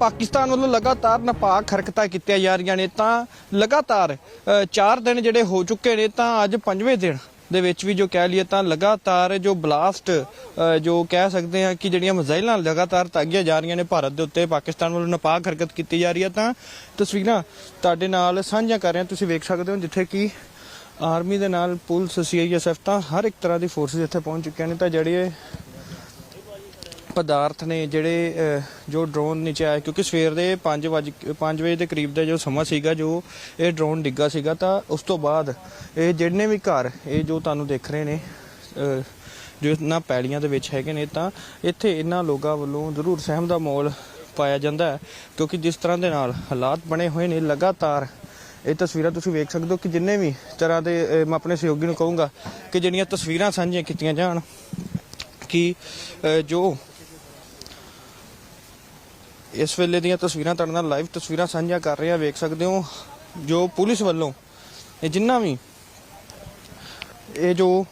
ਪਾਕਿਸਤਾਨ ਵੱਲੋਂ ਲਗਾਤਾਰ ਨਪਾਕ ਹਰਕਤਾਂ ਕੀਤੀਆਂ ਜਾ ਰਹੀਆਂ ਨੇ, ਤਾਂ ਲਗਾਤਾਰ 4 ਦਿਨ ਜਿਹੜੇ ਹੋ ਚੁੱਕੇ ਨੇ, ਤਾਂ ਅੱਜ ਪੰਜਵੇਂ ਦਿਨ ਦੇ ਵਿੱਚ ਵੀ ਜੋ ਕਹਿ ਲਈਏ ਤਾਂ ਲਗਾਤਾਰ ਜੋ ਬਲਾਸਟ ਜੋ ਕਹਿ ਸਕਦੇ ਹਾਂ ਕਿ ਜਿਹੜੀਆਂ ਮਿਜ਼ਾਈਲਾਂ ਲਗਾਤਾਰ ਤਾਗੀਆਂ ਜਾ ਰਹੀਆਂ ਨੇ ਭਾਰਤ ਦੇ ਉੱਤੇ, ਪਾਕਿਸਤਾਨ ਵੱਲੋਂ ਨਪਾਕ ਹਰਕਤ ਕੀਤੀ ਜਾ ਰਹੀ ਹੈ, ਤਾਂ ਤਸਵੀਰਾਂ ਤੁਹਾਡੇ ਨਾਲ ਸਾਂਝਾ ਕਰ ਰਹੇ ਹਾਂ ਤੁਸੀਂ ਵੇਖ ਸਕਦੇ ਹੋ ਜਿੱਥੇ ਕਿ ਆਰਮੀ ਦੇ ਨਾਲ ਪੁਲਿਸ, ਸੀਆਈਐਸਐਫ ਤਾਂ ਹਰ ਇੱਕ ਤਰ੍ਹਾਂ ਦੀ ਫੋਰਸਿਸ ਇੱਥੇ ਪਹੁੰਚ ਚੁੱਕੀਆਂ ਨੇ, ਤਾਂ ਜਿਹੜੇ ਪਦਾਰਥ ਨੇ ਜਿਹੜੇ ਜੋ ਡਰੋਨ ਨੀਚੇ ਆਇਆ ਕਿਉਂਕਿ ਸਵੇਰ ਦੇ 5 ਵਜੇ 5 ਵਜੇ ਦੇ ਕਰੀਬ ਦਾ ਜੋ ਸਮਾਂ ਸੀਗਾ, ਜੋ ਇਹ ਡਰੋਨ ਡਿੱਗਾ ਸੀਗਾ, ਤਾਂ ਉਸ ਤੋਂ ਬਾਅਦ ਇਹ ਜਿਹੜੇ ਵੀ ਘਰ, ਇਹ ਜੋ ਤੁਹਾਨੂੰ ਦੇਖ ਰਹੇ ਨੇ ਜੋ ਇਹਨਾਂ ਪੈਲੀਆਂ ਦੇ ਵਿੱਚ ਹੈਗੇ ਨੇ, ਤਾਂ ਇੱਥੇ ਇਹਨਾਂ ਲੋਕਾਂ ਵੱਲੋਂ ਜ਼ਰੂਰ ਸਹਿਮ ਦਾ ਮੋਲ ਪਾਇਆ ਜਾਂਦਾ ਹੈ, ਕਿਉਂਕਿ ਜਿਸ ਤਰ੍ਹਾਂ ਦੇ ਨਾਲ ਹਾਲਾਤ ਬਣੇ ਹੋਏ ਨੇ, ਲਗਾਤਾਰ ਇਹ ਤਸਵੀਰਾਂ ਤੁਸੀਂ ਵੇਖ ਸਕਦੇ ਹੋ ਕਿ ਜਿੰਨੇ ਵੀ ਤਰ੍ਹਾਂ ਦੇ ਮੈਂ ਆਪਣੇ ਸਹਿਯੋਗੀ ਨੂੰ ਕਹੂੰਗਾ ਕਿ ਜਿਹੜੀਆਂ ਤਸਵੀਰਾਂ ਸਾਂਝੀਆਂ ਕੀਤੀਆਂ ਜਾਣ, ਕਿ ਜੋ ਇਸ ਵੇਲੇ ਦੀਆਂ ਤਸਵੀਰਾਂ ਤੁਹਾਡੇ ਨਾਲ ਲਾਈਵ ਤਸਵੀਰਾਂ ਸਾਂਝਾ ਕਰ ਰਹੇ ਆ ਵੇਖ ਸਕਦੇ ਹੋ ਜੋ ਪੁਲਿਸ ਵੱਲੋਂ ਇਹ ਜਿੰਨਾ ਵੀ ਇਹ ਜੋ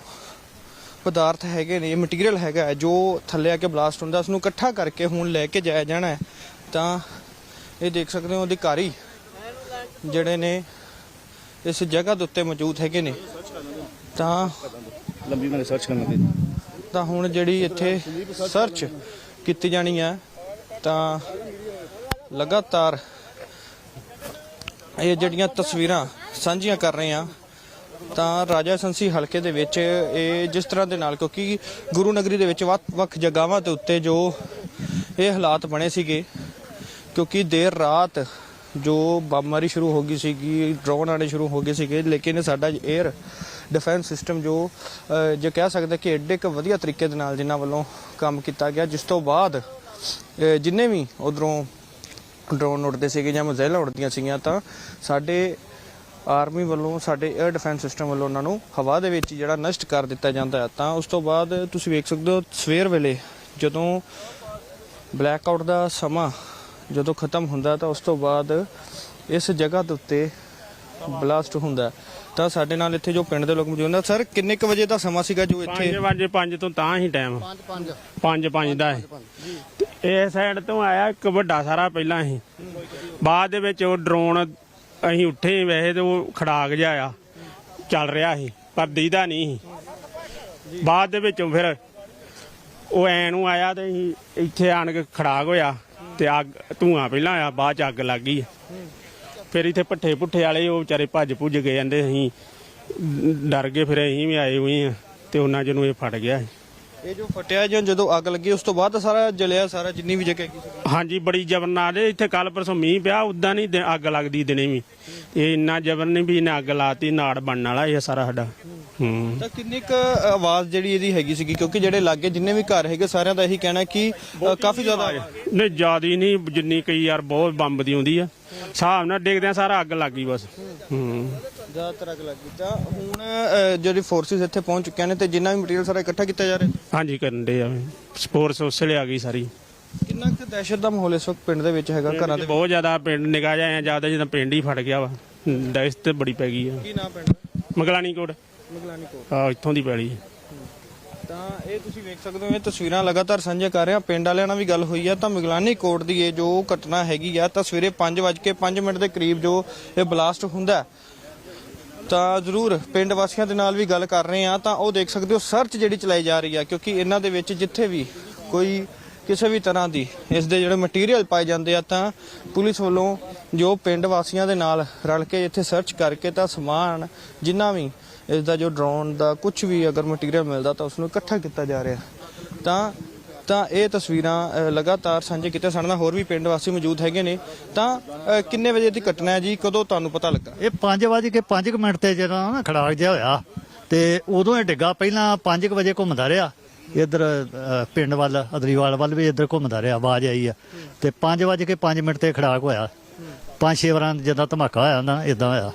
ਪਦਾਰਥ ਹੈਗੇ ਨੇ ਇਹ ਮਟੀਰੀਅਲ ਹੈਗਾ ਜੋ ਥੱਲੇ ਆ ਕੇ ਬਲਾਸਟ ਹੁੰਦਾ ਉਸ ਨੂੰ ਇਕੱਠਾ ਕਰਕੇ ਹੁਣ ਲੈ ਕੇ ਜਾਇਆ ਜਾਣਾ ਹੈ ਤਾਂ ਇਹ ਦੇਖ ਸਕਦੇ ਹੋ ਅਧਿਕਾਰੀ ਜਿਹੜੇ ਨੇ ਇਸ ਜਗ੍ਹਾ ਦੇ ਉੱਤੇ ਮੌਜੂਦ ਹੈਗੇ ਨੇ। ਤਾਂ ਲੰਬੀ ਮੈਨੇ ਸਰਚ ਕਰਨ ਲੱਗੇ। ਤਾਂ ਹੁਣ ਜਿਹੜੀ ਇੱਥੇ ਸਰਚ ਕੀਤੀ ਜਾਣੀ ਹੈ ਤਾਂ ਲਗਾਤਾਰ ਇਹ ਜਿਹੜੀਆਂ ਤਸਵੀਰਾਂ ਸਾਂਝੀਆਂ ਕਰ ਰਹੇ ਹਾਂ, ਤਾਂ ਰਾਜਾ ਸੰਸੀ ਹਲਕੇ ਦੇ ਵਿੱਚ ਇਹ ਜਿਸ ਤਰ੍ਹਾਂ ਦੇ ਨਾਲ, ਕਿਉਂਕਿ ਗੁਰੂ ਨਗਰੀ ਦੇ ਵਿੱਚ ਵੱਖ-ਵੱਖ ਜਗ੍ਹਾਵਾਂ ਦੇ ਉੱਤੇ ਜੋ ਇਹ ਹਾਲਾਤ ਬਣੇ ਸੀਗੇ, ਕਿਉਂਕਿ ਦੇਰ ਰਾਤ ਜੋ ਬੰਬਮਾਰੀ ਸ਼ੁਰੂ ਹੋ ਗਈ ਸੀਗੀ, ਡਰੋਨ ਆਣੇ ਸ਼ੁਰੂ ਹੋ ਗਏ ਸੀਗੇ, ਲੇਕਿਨ ਸਾਡਾ 에ਅਰ ਡਿਫੈਂਸ ਸਿਸਟਮ ਜੋ ਜੇ ਕਹਿ ਸਕਦੇ ਕਿ ਐਡੇ ਕੁ ਵਧੀਆ ਤਰੀਕੇ ਦੇ ਨਾਲ ਜਿਨ੍ਹਾਂ ਵੱਲੋਂ ਕੰਮ ਕੀਤਾ ਗਿਆ, ਜਿਸ ਤੋਂ ਬਾਅਦ ਜਿੰਨੇ ਵੀ ਉਧਰੋਂ ਡਰੋਨ ਉੱਡਦੇ ਸੀਗੇ ਜਾਂ ਮਿਜ਼ਾਈਲਾਂ ਉੱਡਦੀਆਂ ਸੀਗੀਆਂ ਤਾਂ ਸਾਡੇ ਆਰਮੀ ਵੱਲੋਂ ਸਾਡੇ 에ਅਰ ਡਿਫੈਂਸ ਸਿਸਟਮ ਵੱਲੋਂ ਉਹਨਾਂ ਨੂੰ ਹਵਾ ਦੇ ਵਿੱਚ ਜਿਹੜਾ ਨਸ਼ਟ ਕਰ ਦਿੱਤਾ ਜਾਂਦਾ ਹੈ। ਤਾਂ ਉਸ ਤੋਂ ਬਾਅਦ ਤੁਸੀਂ ਵੇਖ ਸਕਦੇ ਹੋ ਸਵੇਰ ਵੇਲੇ ਜਦੋਂ ਬਲੈਕ ਆਊਟ ਦਾ ਸਮਾਂ ਜਦੋਂ ਖਤਮ ਹੁੰਦਾ ਤਾਂ ਉਸ ਤੋਂ ਬਾਅਦ ਇਸ ਜਗ੍ਹਾ ਦੇ ਉੱਤੇ ਬਲਾਸਟ ਹੁੰਦਾ ਤਾਂ ਸਾਡੇ ਨਾਲ ਇੱਥੇ ਜੋ ਪਿੰਡ ਦੇ ਲੋਕ ਮੌਜੂਦ ਨੇ ਸਰ ਕਿੰਨੇ ਕੁ ਵਜੇ ਦਾ ਸਮਾਂ ਸੀਗਾ ਜੋ ਇੱਥੇ? 5 ਵਜੇ 5 ਤੋਂ ਤਾਂ ਹੀ ਟਾਈਮ 5 5 5 ਦਾ ਹੈ। ਇਹ ਸਾਈਡ ਤੋਂ ਆਇਆ ਇੱਕ ਵੱਡਾ ਸਾਰਾ ਪਹਿਲਾਂ ਅਸੀਂ। ਬਾਅਦ ਦੇ ਵਿੱਚ ਉਹ ਡਰੋਨ ਅਸੀਂ ਉੱਠੇ ਵੈਸੇ ਤੇ ਉਹ ਖੜਾਕ ਜਿਹਾ ਆ, ਚੱਲ ਰਿਹਾ ਸੀ, ਪਰ ਦੀਦਾ ਨਹੀਂ ਸੀ। ਬਾਅਦ ਦੇ ਵਿੱਚੋਂ ਫਿਰ ਉਹ ਐ ਨੂੰ ਆਇਆ ਤੇ ਅਸੀਂ ਇੱਥੇ ਆਣ ਕੇ ਖੜਾਕ ਹੋਇਆ ਤੇ ਅੱਗ, ਧੂਆਂ ਪਹਿਲਾਂ ਆਇਆ, ਬਾਅਦ ਚ ਅੱਗ ਲੱਗ ਗਈ। ਫਿਰ ਇੱਥੇ ਪੱਠੇ ਪੁੱਠੇ ਵਾਲੇ ਉਹ ਵਿਚਾਰੇ ਭੱਜ ਭੁੱਜ ਗਏ ਜਾਂਦੇ, ਅਸੀਂ ਡਰ ਗਏ, ਫਿਰ ਅਸੀਂ ਵੀ ਆਏ ਹੋਏ ਆ ਤੇ ਉਹਨਾਂ ਜਿਹਨੂੰ ਇਹ ਫੜ ਗਿਆ ਸੀ। ਇਹ ਜੋ ਫਟਿਆ ਜਾਂ ਜਦੋਂ ਅੱਗ ਲੱਗੀ ਉਸ ਤੋਂ ਬਾਅਦ ਤਾਂ ਸਾਰਾ ਜਲਿਆ ਸਾਰਾ ਜਿੰਨੀ ਵੀ ਜਗ੍ਹਾ ਹੈਗੀ ਸੀ। ਹਾਂਜੀ ਬੜੀ ਜਬਰ ਨਾਲ ਇਹ ਇੱਥੇ ਕੱਲ ਪਰਸੋਂ ਮੀਂਹ ਪਿਆ ਉਦਾਂ ਨਹੀਂ ਅੱਗ ਲੱਗਦੀ ਦਿਨੇ ਵੀ। ਇਹ ਇੰਨਾ ਜਬਰ ਨਹੀਂ ਵੀ ਇਹਨੇ ਅੱਗ ਲਾਤੀ ਨਾੜ ਬਣਨ ਵਾਲਾ ਇਹ ਸਾਰਾ ਸਾਡਾ। ਹੂੰ। ਤਾਂ ਕਿੰਨੀ ਕੁ ਆਵਾਜ਼ ਜਿਹੜੀ ਇਹਦੀ ਹੈਗੀ ਸੀਗੀ? ਕਿਉਂਕਿ ਜਿਹੜੇ ਲਾਗੇ ਜਿੰਨੇ ਵੀ ਘਰ ਹੈਗੇ ਸਾਰਿਆਂ ਦਾ ਇਹੀ ਕਹਿਣਾ ਕਿ ਅ, ਕਾਫੀ ਜ਼ਿਆਦਾ ਨਹੀਂ ਜਿਆਦੀ ਨਹੀਂ ਜਿੰਨੀ ਕਈ ਯਾਰ ਬਹੁਤ ਬੰਬ ਦੀ ਆਉਂਦੀ ਆ। ਹਿਸਾਬ ਨਾਲ ਦੇਖਦੇ ਆ ਸਾਰਾ ਅੱਗ ਲੱਗ ਗਈ ਬਸ। ਹੂੰ। ਜ਼ਿਆਦਾਤਰ ਅੱਗ ਲੱਗੀ ਤਾਂ ਹੁਣ ਅ, ਜਿਹੜੀ ਫੋਰਸਿਸ ਇੱਥੇ ਪਹੁੰਚ ਚੁੱਕੀਆਂ ਨੇ ਤੇ ਜਿੰਨਾ ਵੀ ਮਟੀਰੀਅਲ ਸਾਰਾ ਇਕੱਠਾ ਕੀਤਾ ਜਾ ਰਿਹਾ? ਹਾਂਜੀ ਕਰਨ ਦੇ ਆ। ਸਪੋਰਟਸ ਉਸਲੇ ਆ ਗਈ ਸਾਰੀ। ਕਿੰਨਾ ਕੁ ਦਹਿਸ਼ਤ ਦਾ ਮਾਹੌਲ ਇਸ ਵਕਤ ਪਿੰਡ ਦੇ ਵਿੱਚ ਹੈਗਾ ਘਰਾਂ ਦੇ ਵਿੱਚ? ਬਹੁਤ ਜ਼ਿਆਦਾ ਪਿੰਡ ਨਿਗਾਹ ਜਾਇਆ ਜ਼ਿਆਦਾ ਜਿੱਦਾਂ ਪਿੰਡ ਹੀ ਫੜ ਗਿਆ ਵਾ। ਦਹਿਸ਼ਤ ਤੇ ਬੜੀ ਪੈ ਗਈ ਆ। ਕੀ ਨਾਮ ਪਿੰਡ ਦਾ? ਮਗਲਾਨੀ ਕੋਟ ਮਗਲਾਨੀ ਕੋਲ ਆ ਇੱਥੋਂ ਦੀ ਪੈਲੀ। ਤਾਂ ਇਹ ਤੁਸੀਂ ਵੇਖ ਸਕਦੇ ਹੋ ਇਹ ਤਸਵੀਰਾਂ ਲਗਾਤਾਰ ਸਾਂਝਾ ਕਰ ਰਹੇ ਹਾਂ। ਪਿੰਡ ਵਾਲਿਆਂ ਨਾਲ ਵੀ ਗੱਲ ਹੋਈ ਤਾਂ ਮਿਗਲਾਨੀ ਕੋਟ ਦੀ ਇਹ ਜੋ ਘਟਨਾ ਹੈਗੀ ਆ ਤਾਂ ਸਵੇਰੇ 5:05 ਮਿੰਟ ਦੇ ਕਰੀਬ ਜੋ ਇਹ ਬਲਾਸਟ ਹੁੰਦਾ ਹੈ, ਤਾਂ ਜ਼ਰੂਰ ਪਿੰਡ ਵਾਸੀਆਂ ਦੇ ਨਾਲ ਵੀ ਗੱਲ ਕਰ ਰਹੇ ਆ ਤਾਂ ਉਹ ਦੇਖ ਸਕਦੇ ਹੋ ਸਰਚ ਜਿਹੜੀ ਚਲਾਈ ਜਾ ਰਹੀ ਆ, ਕਿਉਂਕਿ ਇਹਨਾਂ ਦੇ ਵਿੱਚ ਜਿੱਥੇ ਵੀ ਕੋਈ ਕਿਸੇ ਵੀ ਤਰ੍ਹਾਂ ਦੀ ਇਸ ਦੇ ਜਿਹੜੇ ਮਟੀਰੀਅਲ ਪਾਏ ਜਾਂਦੇ ਆ, ਤਾਂ ਪੁਲਿਸ ਵੱਲੋਂ ਜੋ ਪਿੰਡ ਵਾਸੀਆਂ ਦੇ ਨਾਲ ਰਲ ਕੇ ਇੱਥੇ ਸਰਚ ਕਰਕੇ ਤਾਂ ਸਮਾਨ ਜਿੰਨਾ ਵੀ ਇਸ ਦਾ ਜੋ ਡਰੋਨ ਦਾ ਕੁਝ ਵੀ ਅਗਰ ਮਟੀਰੀਅਲ ਮਿਲਦਾ ਤਾਂ ਉਸ ਨੂੰ ਇਕੱਠਾ ਕੀਤਾ ਜਾ ਰਿਹਾ। ਤਾਂ ਤਾਂ ਇਹ ਤਸਵੀਰਾਂ ਲਗਾਤਾਰ ਸਾਂਝੇ ਕੀਤੇ ਸਾਡੇ ਨਾਲ ਹੋਰ ਵੀ ਪਿੰਡ ਵਾਸੀ ਮੌਜੂਦ ਹੈਗੇ ਨੇ। ਤਾਂ ਕਿੰਨੇ ਵਜੇ ਦੀ ਘਟਨਾ ਹੈ ਜੀ? ਕਦੋਂ ਤੁਹਾਨੂੰ ਪਤਾ ਲੱਗਾ? ਇਹ 5 ਵਜੇ ਕੇ 5 ਮਿੰਟ ਤੇ ਜਦੋਂ ਨਾ ਖੜਾਕ ਜਿਹਾ ਹੋਇਆ, ਤੇ ਉਦੋਂ ਇਹ ਡਿੱਗਾ। ਪਹਿਲਾਂ 5 ਵਜੇ ਘੁੰਮਦਾ ਰਿਹਾ। ਇਧਰ ਪਿੰਡ ਵੱਲ, ਅਦਰੀਵਾਲ ਵੱਲ ਵੀ ਇਧਰ ਘੁੰਮਦਾ ਰਿਹਾ, ਆਵਾਜ਼ ਆਈ ਆ। ਤੇ 5 ਵਜੇ ਕੇ 5 ਮਿੰਟ ਤੇ ਖੜਾਕ ਹੋਇਆ। ਪੰਜ ਛੇ ਵਾਰਾਂ ਜਦੋਂ ਧਮਾਕਾ ਹੋਇਆ, ਨਾ ਇਦਾਂ ਹੋਇਆ।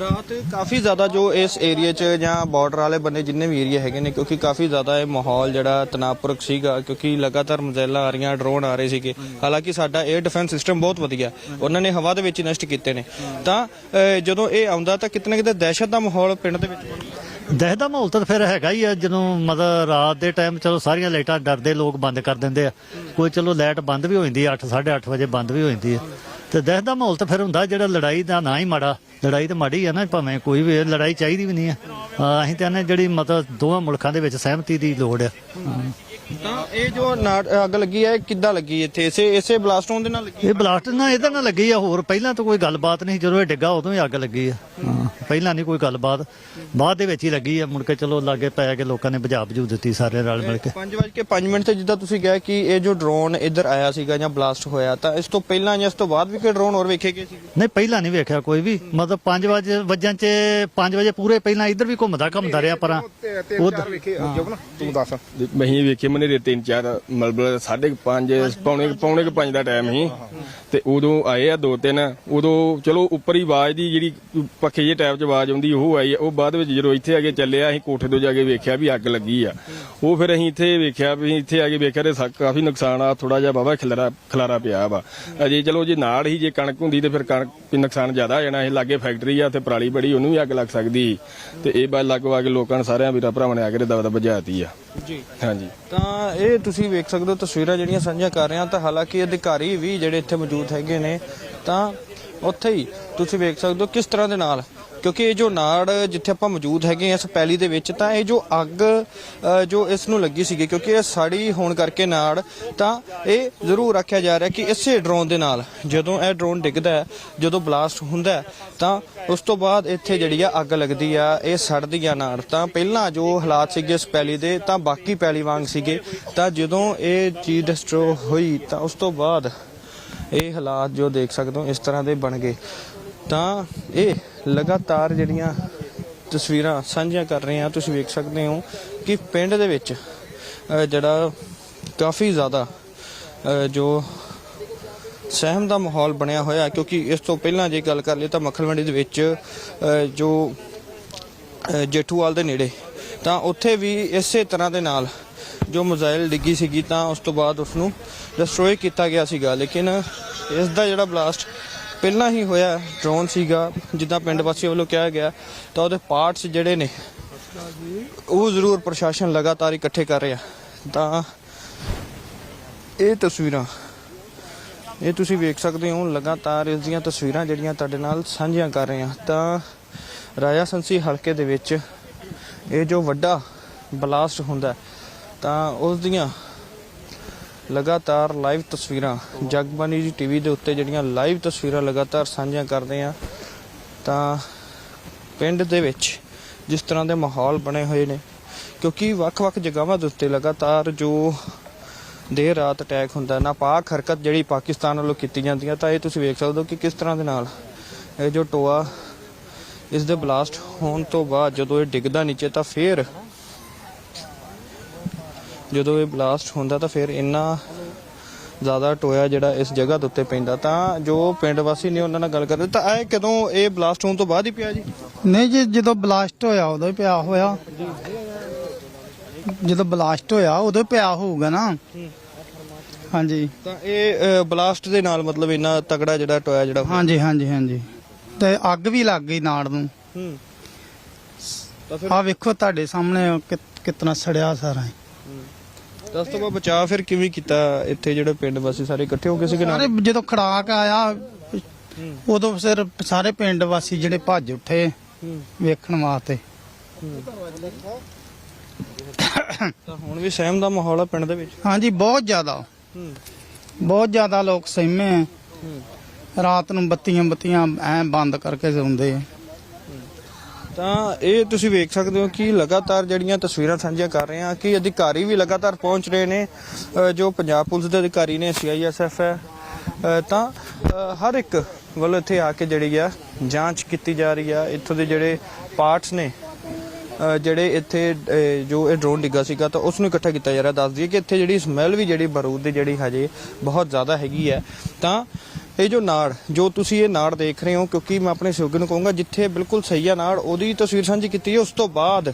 ਰਾਤ ਕਾਫੀ ਜ਼ਿਆਦਾ ਜੋ ਇਸ ਏਰੀਆ 'ਚ ਜਾਂ ਬਾਰਡਰ ਵਾਲੇ ਬੰਨੇ ਜਿੰਨੇ ਵੀ ਏਰੀਆ ਹੈਗੇ ਨੇ ਕਿਉਂਕਿ ਕਾਫੀ ਜ਼ਿਆਦਾ ਇਹ ਮਾਹੌਲ ਜਿਹੜਾ ਤਣਾਅਪੂਰਕ ਸੀਗਾ ਕਿਉਂਕਿ ਲਗਾਤਾਰ ਮਜ਼ੈਲਾਂ ਆ ਰਹੀਆਂ ਡਰੋਨ ਆ ਰਹੇ ਸੀਗੇ। ਹਾਲਾਂਕਿ ਸਾਡਾ 에ਅਰ ਡਿਫੈਂਸ ਸਿਸਟਮ ਬਹੁਤ ਵਧੀਆ ਉਹਨਾਂ ਨੇ ਹਵਾ ਦੇ ਵਿੱਚ ਨਸ਼ਟ ਕੀਤੇ ਨੇ। ਤਾਂ ਅ, ਜਦੋਂ ਇਹ ਆਉਂਦਾ ਤਾਂ ਕਿਤਨੇ ਕਿਤੇ ਦਹਿਸ਼ਤ ਦਾ ਮਾਹੌਲ ਪਿੰਡ ਦੇ ਵਿੱਚ? ਬਣਦਾ ਦਹਿਦਾ ਮਾਹੌਲ ਤਾਂ ਫਿਰ ਹੈਗਾ ਹੀ ਆ ਜਦੋਂ ਮਤਲਬ ਰਾਤ ਦੇ ਟਾਈਮ ਚਲੋ ਸਾਰੀਆਂ ਲਾਈਟਾਂ ਡਰਦੇ ਲੋਕ ਬੰਦ ਕਰ ਦਿੰਦੇ ਆ। ਕੋਈ ਚਲੋ ਲਾਈਟ ਬੰਦ ਵੀ ਹੋ ਜਾਂਦੀ ਆ 8 8:30 ਵਜੇ ਬੰਦ ਵੀ ਹੋ ਜਾਂਦੀ ਆ। ਤੇ ਦਹਿਦਾ ਮਾਹੌਲ ਤਾਂ ਫਿਰ ਹੁੰਦਾ ਜਿਹੜਾ ਲੜਾਈ ਦਾ ਨਾ ਹੀ ਮਾੜਾ ਲੜਾਈ ਤਾਂ ਮਾੜੀ ਆ ਨਾ ਭਾਵੇਂ ਕੋਈ ਵੀ ਲੜਾਈ ਚਾਹੀਦੀ ਵੀ ਨਹੀਂ ਆ। ਅਹ ਅਸੀਂ ਤਾਂ ਨੇ ਜਿਹੜੀ ਮਤਲਬ ਦੋਵਾਂ ਮੁਲਕਾਂ ਦੇ ਵਿੱਚ ਸਹਿਮਤੀ ਦੀ ਲੋੜ ਆ। ਹਾਂ। ਤਾਂ ਇਹ ਜੋ ਨਾੜ ਅੱਗ ਲੱਗੀ ਹੈ ਇਹ ਕਿੱਦਾਂ ਲੱਗੀ ਇੱਥੇ? ਇਸੇ ਇਸੇ ਬਲਾਸਟ ਹੋਣ ਦੇ ਨਾਲ ਲੱਗੀ? ਇਹ ਬਲਾਸਟ ਨਾ ਇਹਦੇ ਨਾਲ ਲੱਗੀ ਆ ਹੋਰ ਪਹਿਲਾਂ ਤਾਂ ਕੋਈ ਗੱਲਬਾਤ ਨਹੀਂ ਜਦੋਂ ਇਹ ਡਿੱਗਾ ਉਦੋਂ ਹੀ ਅੱਗ ਲੱਗੀ ਆ। ਹਾਂ, ਪਹਿਲਾਂ ਨਹੀਂ ਕੋਈ ਗੱਲਬਾਤ। ਬਾਅਦ ਦੇ ਵਿੱਚ ਹੀ ਲੱਗੀ ਆ ਮੁੜ ਕੇ ਚਲੋ ਲਾਗੇ ਪੈ ਕੇ ਲੋਕਾਂ ਨੇ ਬੁਝਾ ਬੁਝੂ ਦਿੱਤੀ ਸਾਰੇ ਰਲ ਮਿਲ ਕੇ। 5:05 ਮਿੰਟ ਤੇ ਜਿੱਦਾਂ ਤੁਸੀਂ ਕਿਹਾ ਕਿ ਇਹ ਜੋ ਡਰੋਨ ਇੱਧਰ ਆਇਆ ਸੀਗਾ ਜਾਂ ਬਲਾਸਟ ਹੋਇਆ ਤਾਂ ਇਸ ਤੋਂ ਪਹਿਲਾਂ ਜਾਂ ਇਸ ਤੋਂ ਬਾਅਦ ਵੀ ਕੋਈ ਡਰੋਨ ਹੋਰ ਵੇਖੇ ਗਏ ਸੀ ਨਹੀਂ ਪਹਿਲਾਂ ਨਹੀਂ ਵੇਖਿਆ ਕੋਈ ਵੀ। ਮਤਲਬ 5 ਵਜੇ ਵਜਣ ਚ 5 ਵਜੇ ਪੂਰੇ ਪਹਿਲਾਂ ਇੱਧਰ ਵੀ ਘੁੰਮਦਾ ਘੁੰਮਦਾ ਰਿਹਾ ਪਰਾਂ। ਉਧਰ ਤੂੰ ਦੱਸ। ਮਹੀਂ ਵੇਖੇ ਮਨੇ ਦੇ ਤਿੰਨ ਚਾਰ ਮਤਲਬ ਸਾਢੇ ਕੁ ਪੰਜ ਪੌਣੇ ਪੌਣੇ ਕੁ ਪੰਜ ਦਾ ਟਾਈਮ ਸੀ। ਤੇ ਉਦੋਂ ਆਏ ਆ ਦੋ ਤਿੰਨ। ਉਦੋਂ ਚਲੋ ਉੱਪਰ ਹੀ ਆਵਾਜ਼ ਦੀ ਜਿਹੜੀ ਪੱਖੇ ਜੇ ਟਾਈਪ 'ਚ ਆਵਾਜ਼ ਆਉਂਦੀ, ਉਹ ਆਈ ਉਹ ਬਾਅਦ ਵਿੱਚ ਜਦੋਂ ਇੱਥੇ ਆ ਕੇ ਚੱਲਿਆ, ਅਸੀਂ ਕੋਠੇ ਤੋਂ ਜਾ ਕੇ ਵੇਖਿਆ ਵੀ ਅੱਗ ਲੱਗੀ ਆ। ਉਹ ਫਿਰ ਅਸੀਂ ਇੱਥੇ ਵੇਖਿਆ ਵੀ ਇੱਥੇ ਆ ਕੇ ਵੇਖਿਆ ਤੇ ਸਾ- ਕਾਫੀ ਨੁਕਸਾਨ ਆ ਥੋੜਾ ਜਿਹਾ ਬਾਬਾ ਖਿਲਰਾ, ਖਲਾਰਾ ਪਿਆ ਵਾ। ਅਜੇ ਚਲੋ ਜੇ ਨਾਲ ਹੀ ਜੇ ਕਣਕ ਹੁੰਦੀ ਤੇ ਫਿਰ ਕਣਕ ਵੀ ਨੁਕਸਾਨ ਜ਼ਿਆਦਾ ਆ ਜਾਣਾ। ਇਹ ਲਾਗੇ ਫੈਕਟਰੀ ਆ ਤੇ ਪਰਾਲੀ ਬੜੀ, ਉਹਨੂੰ ਵੀ ਅੱਗ ਲੱਗ ਸਕਦੀ। ਸੀ। ਤੇ ਇਹ ਬਾਅਦ ਲੱਗਵਾ ਕੇ ਲੋਕਾਂ ਨੇ ਸਾਰਿਆਂ ਵੀਰਾਂ ਭਰਾਵਾਂ ਨੇ ਆ ਕੇ ਦਵਾ ਦਾ ਬੁਝਾਤੀ ਆ। ਜੀ। ਹਾਂਜੀ। ਤਾਂ ਇਹ ਤੁਸੀਂ ਵੇਖ ਸਕਦੇ ਹੋ ਤਸਵੀਰਾਂ ਜਿਹੜੀਆਂ ਸਾਂਝੀਆਂ ਕਰ ਰਹੇ ਹਾਂ ਤਾਂ ਹਾਲਾਂਕਿ ਅਧਿਕਾਰੀ ਵੀ ਜਿਹੜੇ ਇੱਥੇ ਮੌਜੂਦ ਹੈਗੇ ਨੇ ਤਾਂ ਉੱਥੇ ਹੀ ਤੁਸੀਂ ਵੇਖ ਸਕਦੇ ਹੋ ਕਿਸ ਤਰ੍ਹਾਂ ਦੇ ਨਾਲ ਕਿਉਂਕਿ ਇਹ ਜੋ ਨਾੜ ਜਿੱਥੇ ਆਪਾਂ ਮੌਜੂਦ ਹੈਗੇ ਹਾਂ ਇਸ ਪੈਲੀ ਦੇ ਵਿੱਚ ਤਾਂ ਇਹ ਜੋ ਅੱਗ ਜੋ ਇਸ ਨੂੰ ਲੱਗੀ ਸੀਗੀ ਕਿਉਂਕਿ ਇਹ ਸਾੜੀ ਹੋਣ ਕਰਕੇ ਨਾੜ ਤਾਂ ਇਹ ਜ਼ਰੂਰ ਰੱਖਿਆ ਜਾ ਰਿਹਾ ਕਿ ਇਸੇ ਡਰੋਨ ਦੇ ਨਾਲ ਜਦੋਂ ਇਹ ਡਰੋਨ ਡਿੱਗਦਾ ਹੈ ਜਦੋਂ ਬਲਾਸਟ ਹੁੰਦਾ ਹੈ, ਤਾਂ ਉਸ ਤੋਂ ਬਾਅਦ ਇੱਥੇ ਜਿਹੜੀ ਆ ਅੱਗ ਲੱਗਦੀ ਆ ਇਹ ਸੜਦੀ ਆ ਨਾੜ। ਤਾਂ ਪਹਿਲਾਂ ਜੋ ਹਾਲਾਤ ਸੀਗੇ ਇਸ ਪੈਲੀ ਦੇ ਤਾਂ ਬਾਕੀ ਪੈਲੀ ਵਾਂਗ ਸੀਗੇ। ਤਾਂ ਜਦੋਂ ਇਹ ਚੀਜ਼ ਡਿਸਟਰੋ ਹੋਈ ਤਾਂ ਉਸ ਤੋਂ ਬਾਅਦ ਇਹ ਹਾਲਾਤ ਜੋ ਦੇਖ ਸਕਦੇ ਹੋ ਇਸ ਤਰ੍ਹਾਂ ਦੇ ਬਣ ਗਏ। ਤਾਂ ਇਹ ਲਗਾਤਾਰ ਜਿਹੜੀਆਂ ਤਸਵੀਰਾਂ ਸਾਂਝੀਆਂ ਕਰ ਰਹੇ ਹਾਂ, ਤੁਸੀਂ ਵੇਖ ਸਕਦੇ ਹੋ ਕਿ ਪਿੰਡ ਦੇ ਵਿੱਚ ਜਿਹੜਾ ਕਾਫੀ ਜ਼ਿਆਦਾ ਜੋ ਸਹਿਮ ਦਾ ਮਾਹੌਲ ਬਣਿਆ ਹੋਇਆ, ਕਿਉਂਕਿ ਇਸ ਤੋਂ ਪਹਿਲਾਂ ਜੇ ਗੱਲ ਕਰ ਲਈ ਤਾਂ ਮੱਖਲਵੰਡੀ ਦੇ ਵਿੱਚ ਜੋ ਜੇਠੂਵਾਲ ਦੇ ਨੇੜੇ, ਤਾਂ ਉੱਥੇ ਵੀ ਇਸੇ ਤਰ੍ਹਾਂ ਦੇ ਨਾਲ ਜੋ ਮਜ਼ਾਈਲ ਡਿੱਗੀ ਸੀਗੀ, ਤਾਂ ਉਸ ਤੋਂ ਬਾਅਦ ਉਸ ਨੂੰ ਡਿਸਟਰੋਏ ਕੀਤਾ ਗਿਆ ਸੀਗਾ। ਲੇਕਿਨ ਇਸ ਦਾ ਜਿਹੜਾ ਬਲਾਸਟ ਪਹਿਲਾਂ ਹੀ ਹੋਇਆ ਡਰੋਨ ਸੀਗਾ, ਜਿੱਦਾਂ ਪਿੰਡ ਵਾਸੀਆਂ ਵੱਲੋਂ ਕਿਹਾ ਗਿਆ, ਤਾਂ ਉਹਦੇ ਪਾਰਟਸ ਜਿਹੜੇ ਨੇ, ਉਹ ਜ਼ਰੂਰ ਪ੍ਰਸ਼ਾਸਨ ਲਗਾਤਾਰ ਇਕੱਠੇ ਕਰ ਰਿਹਾ। ਤਾਂ ਇਹ ਤਸਵੀਰਾਂ, ਇਹ ਤੁਸੀਂ ਵੇਖ ਸਕਦੇ ਹੋ, ਲਗਾਤਾਰ ਇਸ ਦੀਆਂ ਤਸਵੀਰਾਂ ਜਿਹੜੀਆਂ ਤੁਹਾਡੇ ਨਾਲ ਸਾਂਝੀਆਂ ਕਰ ਰਹੇ ਹਾਂ। ਤਾਂ ਰਾਜਾ ਸੰਸੀ ਹਲਕੇ ਦੇ ਵਿੱਚ ਇਹ ਜੋ ਵੱਡਾ ਬਲਾਸਟ ਹੁੰਦਾ, ਤਾਂ ਉਸ ਦੀਆਂ ਲਗਾਤਾਰ ਲਾਈਵ ਤਸਵੀਰਾਂ ਜਗਬਾਨੀ ਜੀ ਟੀਵੀ ਦੇ ਉੱਤੇ ਜਿਹੜੀਆਂ ਲਾਈਵ ਤਸਵੀਰਾਂ ਲਗਾਤਾਰ ਸਾਂਝੀਆਂ ਕਰਦੇ ਆ ਤਾਂ ਪਿੰਡ ਦੇ ਵਿੱਚ ਜਿਸ ਤਰ੍ਹਾਂ ਦੇ ਮਾਹੌਲ ਬਣੇ ਹੋਏ ਨੇ, ਕਿਉਂਕਿ ਵੱਖ-ਵੱਖ ਜਗ੍ਹਾਵਾਂ ਦੇ ਉੱਤੇ ਲਗਾਤਾਰ ਜੋ ਦੇਰ ਰਾਤ ਅਟੈਕ ਹੁੰਦਾ, ਨਾਪਾਕ ਹਰਕਤ ਜਿਹੜੀ ਪਾਕਿਸਤਾਨ ਵੱਲੋਂ ਕੀਤੀ ਜਾਂਦੀ ਹੈ ਤਾਂ ਇਹ ਤੁਸੀਂ ਵੇਖ ਸਕਦੇ ਹੋ ਕਿ ਕਿਸ ਤਰ੍ਹਾਂ ਦੇ ਨਾਲ ਇਹ ਜੋ ਟੋਆ ਇਸ ਦੇ ਬਲਾਸਟ ਹੋਣ ਤੋਂ ਬਾਅਦ ਜਦੋਂ ਇਹ ਡਿੱਗਦਾ ਨੀਚੇ, ਤਾਂ ਫੇਰ ਜਦੋਂ ਇਹ ਬਲਾਸਟ ਹੁੰਦਾ ਤਾਂ ਫਿਰ ਇੰਨਾ ਜ਼ਿਆਦਾ ਟੋਇਆ ਜਿਹੜਾ ਇਸ ਜਗ੍ਹਾ ਦੇ ਉੱਤੇ ਪੈਂਦਾ। ਤਾਂ ਜੋ ਪਿੰਡ ਵਾਸੀ ਨੇ ਉਹਨਾਂ ਨਾਲ ਗੱਲ ਕਰਦੇ ਤਾਂ ਇਹ ਕਦੋਂ ਇਹ ਬਲਾਸਟ ਹੋਣ ਤੋਂ ਬਾਅਦ ਹੀ ਪਿਆ ਜੀ? ਨਹੀਂ ਜੀ ਜਦੋਂ ਬਲਾਸਟ ਹੋਇਆ ਉਦੋਂ ਹੀ ਪਿਆ ਹੋਇਆ। ਜਦੋਂ ਬਲਾਸਟ ਹੋਇਆ ਉਦੋਂ ਹੀ ਪਿਆ ਹੋਊਗਾ ਨਾ। ਹਾਂਜੀ। ਤਾਂ ਇਹ ਬਲਾਸਟ ਦੇ ਨਾਲ ਮਤਲਬ ਇੰਨਾ ਤਗੜਾ ਜਿਹੜਾ ਟੋਇਆ ਜਿਹੜਾ ਹਾਂਜੀ ਹਾਂਜੀ ਹਾਂਜੀ। ਤੇ ਅੱਗ ਵੀ ਲੱਗ ਗਈ ਨਾੜ ਨੂੰ। ਹੂੰ। ਆ ਵੇਖੋ ਤੁਹਾਡੇ ਸਾਹਮਣੇ ਕਿਤਨਾ ਸੜਿਆ ਸਾਰਾ। ਹੀ। ਤਾਂ ਬਾਅਦ ਬਚਾਅ ਫਿਰ ਕਿਵੇਂ ਕੀਤਾ ਇੱਥੇ ਜਿਹੜੇ ਪਿੰਡ ਵਾਸੀ ਸਾਰੇ ਇਕੱਠੇ ਹੋ ਕੇ ਸੀਗੇ ਨਾਲ? ਸਾਰੇ ਜਦੋਂ ਖੜਾਕ ਆਇਆ ਉਦੋਂ ਫਿਰ ਸਾਰੇ ਪਿੰਡ ਵਾਸੀ ਜਿਹੜੇ ਭੱਜ ਉੱਠੇ। ਵੇਖਣ ਵਾਸਤੇ। ਤਾਂ ਹੁਣ ਵੀ ਸਹਿਮ ਦਾ ਮਾਹੌਲ ਆ ਪਿੰਡ ਦੇ ਵਿੱਚ? ਹਾਂਜੀ ਬਹੁਤ ਜ਼ਿਆਦਾ। ਹੂੰ। ਬਹੁਤ ਜ਼ਿਆਦਾ ਲੋਕ ਸਹਿਮੇ ਆ। ਰਾਤ ਨੂੰ ਬੱਤੀਆਂ ਬੱਤੀਆਂ ਐ ਬੰਦ ਕਰਕੇ ਸੌਂਦੇ ਆ। ਤਾਂ ਇਹ ਤੁਸੀਂ ਵੇਖ ਸਕਦੇ ਹੋ ਕਿ ਲਗਾਤਾਰ ਜਿਹੜੀਆਂ ਤਸਵੀਰਾਂ ਸਾਂਝੀਆਂ ਕਰ ਰਹੇ ਹਾਂ ਕਿ ਅਧਿਕਾਰੀ ਵੀ ਲਗਾਤਾਰ ਪਹੁੰਚ ਰਹੇ ਨੇ ਜੋ ਪੰਜਾਬ ਪੁਲਿਸ ਦੇ ਅਧਿਕਾਰੀ ਨੇ ਸੀਆਈਐਸਐਫ ਹੈ। ਤਾਂ ਹਰ ਇੱਕ ਵੱਲੋਂ ਇੱਥੇ ਆ ਕੇ ਜਿਹੜੀ ਆ ਜਾਂਚ ਕੀਤੀ ਜਾ ਰਹੀ ਆ। ਇੱਥੋਂ ਦੇ ਜਿਹੜੇ ਪਾਰਟਸ ਨੇ ਜਿਹੜੇ ਇੱਥੇ ਜੋ ਇਹ ਡਰੋਨ ਡਿੱਗਾ ਸੀਗਾ ਤਾਂ ਉਸ ਨੂੰ ਇਕੱਠਾ ਕੀਤਾ ਜਾ ਰਿਹਾ। ਦੱਸ ਦਈਏ ਕਿ ਇੱਥੇ ਜਿਹੜੀ ਸਮੈਲ ਵੀ ਜਿਹੜੀ ਬਾਰੂਦ ਦੀ ਜਿਹੜੀ ਹਜੇ ਬਹੁਤ ਜ਼ਿਆਦਾ ਹੈਗੀ ਹੈ। ਤਾਂ ਇਹ ਜੋ ਨਾੜ, ਜੋ ਤੁਸੀਂ ਇਹ ਨਾੜ ਦੇਖ ਰਹੇ ਹੋ, ਕਿਉਂਕਿ ਮੈਂ ਆਪਣੇ ਸਹਿਯੋਗੀ ਨੂੰ ਕਹੂੰਗਾ, ਜਿੱਥੇ ਬਿਲਕੁਲ ਸਹੀ ਆ ਨਾੜ, ਉਹਦੀ ਤਸਵੀਰ ਸਾਂਝੀ ਕੀਤੀ ਹੈ, ਉਸ ਤੋਂ ਬਾਅਦ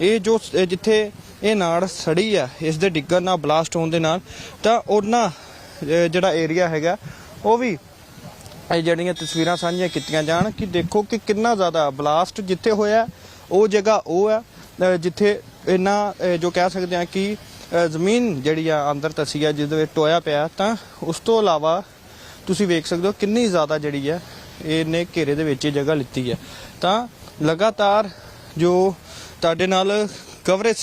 ਇਹ ਜੋ ਜਿੱਥੇ ਇਹ ਨਾੜ ਸੜੀ ਆ, ਇਸ ਦੇ ਡਿੱਗਣ ਨਾਲ, ਬਲਾਸਟ ਹੋਣ ਦੇ ਨਾਲ, ਤਾਂ ਉਹਨਾਂ ਜਿਹੜਾ ਏਰੀਆ ਹੈਗਾ, ਉਹ ਵੀ ਇਹ ਜਿਹੜੀਆਂ ਤਸਵੀਰਾਂ ਸਾਂਝੀਆਂ ਕੀਤੀਆਂ ਜਾਣ ਕਿ ਦੇਖੋ ਕਿ ਕਿੰਨਾ ਜ਼ਿਆਦਾ ਬਲਾਸਟ ਜਿੱਥੇ ਹੋਇਆ, ਉਹ ਜਗ੍ਹਾ ਉਹ ਹੈ ਜਿੱਥੇ ਇਹਨਾਂ ਜੋ ਕਹਿ ਸਕਦੇ ਆ ਕਿ ਜ਼ਮੀਨ ਜਿਹੜੀ ਆ ਅੰਦਰ ਤਸੀ ਆ, ਜਿਹਦੇ ਵਿੱਚ ਟੋਇਆ ਪਿਆ, ਤਾਂ ਉਸ ਤੋਂ ਇਲਾਵਾ ਤੁਸੀਂ ਵੇਖ ਸਕਦੇ ਹੋ ਕਿੰਨੀ ਜ਼ਿਆਦਾ ਜਿਹੜੀ ਹੈ, ਇਹਨੇ ਘੇਰੇ ਦੇ ਵਿੱਚ ਇਹ ਜਗ੍ਹਾ ਲਿੱਤੀ ਹੈ। ਤਾਂ ਲਗਾਤਾਰ ਜੋ ਤੁਹਾਡੇ ਨਾਲ ਕਵਰੇਜ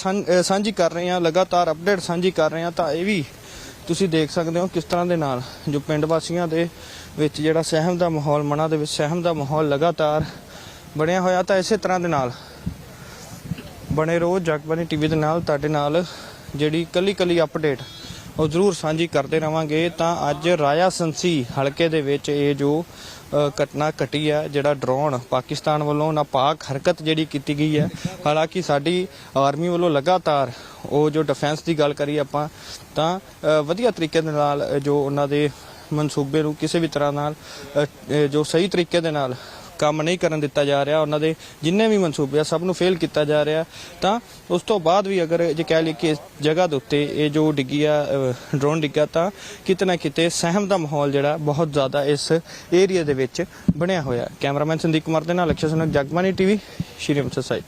ਸਾਂਝੀ ਕਰ ਰਹੇ ਹਾਂ, ਲਗਾਤਾਰ ਅਪਡੇਟ ਸਾਂਝੀ ਕਰ ਰਹੇ ਹਾਂ, ਤਾਂ ਇਹ ਵੀ ਤੁਸੀਂ ਦੇਖ ਸਕਦੇ ਹੋ ਕਿਸ ਤਰ੍ਹਾਂ ਦੇ ਨਾਲ ਜੋ ਪਿੰਡ ਵਾਸੀਆਂ ਦੇ ਵਿੱਚ ਜਿਹੜਾ ਸਹਿਮ ਦਾ ਮਾਹੌਲ, ਮਨਾਂ ਦੇ ਵਿੱਚ ਸਹਿਮ ਦਾ ਮਾਹੌਲ ਲਗਾਤਾਰ ਬਣਿਆ ਹੋਇਆ, ਤਾਂ ਇਸੇ ਤਰ੍ਹਾਂ ਦੇ ਨਾਲ ਬਣੇ ਰਹੋ ਜਗਬਾਨੀ ਟੀਵੀ ਦੇ ਨਾਲ, ਤੁਹਾਡੇ ਨਾਲ ਜਿਹੜੀ ਕੱਲੀ ਕੱਲੀ ਅਪਡੇਟ ਉਹ ਜ਼ਰੂਰ ਸਾਂਝੀ ਕਰਦੇ ਰਵਾਂਗੇ। ਤਾਂ ਅੱਜ ਰਾਇਆ ਸੰਸੀ ਹਲਕੇ ਦੇ ਵਿੱਚ ਇਹ ਜੋ ਘਟਨਾ ਘਟੀ ਹੈ ਜਿਹੜਾ ਡਰੋਨ ਪਾਕਿਸਤਾਨ ਵੱਲੋਂ ਨਾਪਾਕ ਹਰਕਤ ਜਿਹੜੀ ਕੀਤੀ ਗਈ ਹੈ ਹਾਲਾਂਕਿ ਸਾਡੀ ਆਰਮੀ ਵੱਲੋਂ ਲਗਾਤਾਰ ਉਹ ਜੋ ਡਿਫੈਂਸ ਦੀ ਗੱਲ ਕਰੀ ਆਪਾਂ, ਤਾਂ ਵਧੀਆ ਤਰੀਕੇ ਦੇ ਨਾਲ ਜੋ ਉਹਨਾਂ ਦੇ ਮਨਸੂਬੇ ਨੂੰ ਕਿਸੇ ਵੀ ਤਰ੍ਹਾਂ ਨਾਲ ਜੋ ਸਹੀ ਤਰੀਕੇ ਦੇ ਨਾਲ ਕੰਮ ਨਹੀਂ ਕਰਨ ਦਿੱਤਾ ਜਾ ਰਿਹਾ, ਉਹਨਾਂ ਦੇ ਜਿੰਨੇ ਵੀ ਮਨਸੂਬੇ ਆ, ਸਭ ਨੂੰ ਫੇਲ ਕੀਤਾ ਜਾ ਰਿਹਾ। ਤਾਂ ਉਸ ਤੋਂ ਬਾਅਦ ਵੀ ਅਗਰ ਜੇ ਕਹਿ ਲਈ ਕਿ ਇਸ ਜਗ੍ਹਾ ਦੇ ਉੱਤੇ ਇਹ ਜੋ ਡਿੱਗੀ ਆ ਡਰੋਨ ਡਿੱਗਾ ਤਾਂ ਕਿਤੇ ਨਾ ਕਿਤੇ ਸਹਿਮ ਦਾ ਮਾਹੌਲ ਜਿਹੜਾ ਬਹੁਤ ਜ਼ਿਆਦਾ ਇਸ ਏਰੀਆ ਦੇ ਵਿੱਚ ਬਣਿਆ ਹੋਇਆ। ਕੈਮਰਾਮੈਨ ਸੰਦੀਪ ਕੁਮਾਰ ਦੇ ਨਾਲ ਅਕਸ਼ਰ ਸੁਨਕ ਜਗਮਾਨੀ ਟੀਵੀ, ਸ਼੍ਰੀ ਅੰਮ੍ਰਿਤਸਰ ਸਾਹਿਬ।